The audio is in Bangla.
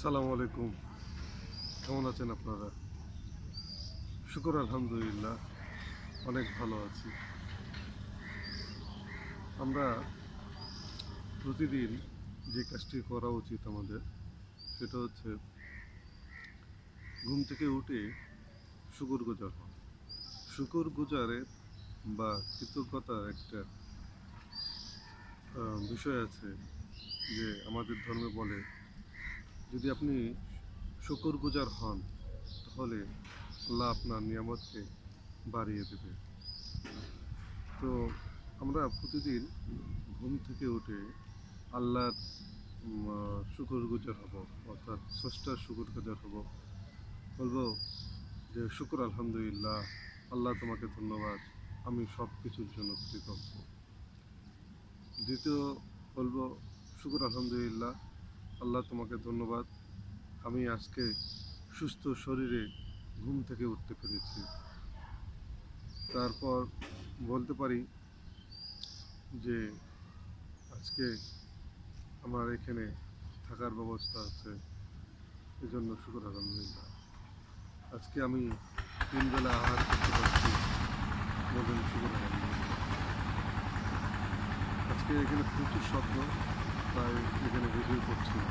আসসালামু আলাইকুম। কেমন আছেন আপনারা? শুকর, আলহামদুলিল্লাহ। অনেক ভালো আছি। আমরা প্রতিদিন যে কাজটি করা উচিত আমাদের, সেটা হচ্ছে ঘুম থেকে উঠে শুকর গুজার হওয়া শুকর গুজারের বা কৃতজ্ঞতার একটা বিষয় আছে যে আমাদের ধর্মে বলে যদি আপনি শুকর গুজার হন, তাহলে আল্লাহ আপনার নিয়ামতকে বাড়িয়ে দেবে। তো আমরা প্রতিদিন ঘুম থেকে উঠে আল্লাহর শুকর গুজার হব, অর্থাৎ স্রষ্টার শুকর গুজার হব। বলব যে শুকর আলহামদুলিল্লাহ, আল্লাহ তোমাকে ধন্যবাদ, আমি সব কিছুর জন্য কৃতজ্ঞ। দ্বিতীয় বলব, শুকর আলহামদুলিল্লাহ আল্লাহ তোমাকে ধন্যবাদ। আমি আজকে সুস্থ শরীরে ঘুম থেকে উঠতে পেরেছি। তারপর বলতে পারি যে আজকে আমার এখানে থাকার ব্যবস্থা আছে। এজন্য শুকর আলহামদুলিল্লাহ। আজকে আমি তিন বেলা আহার করতে পারছি। বলেন শুকর আলহামদুলিল্লাহ। আজকে এখানে প্রচুর শব্দ তাই 물고기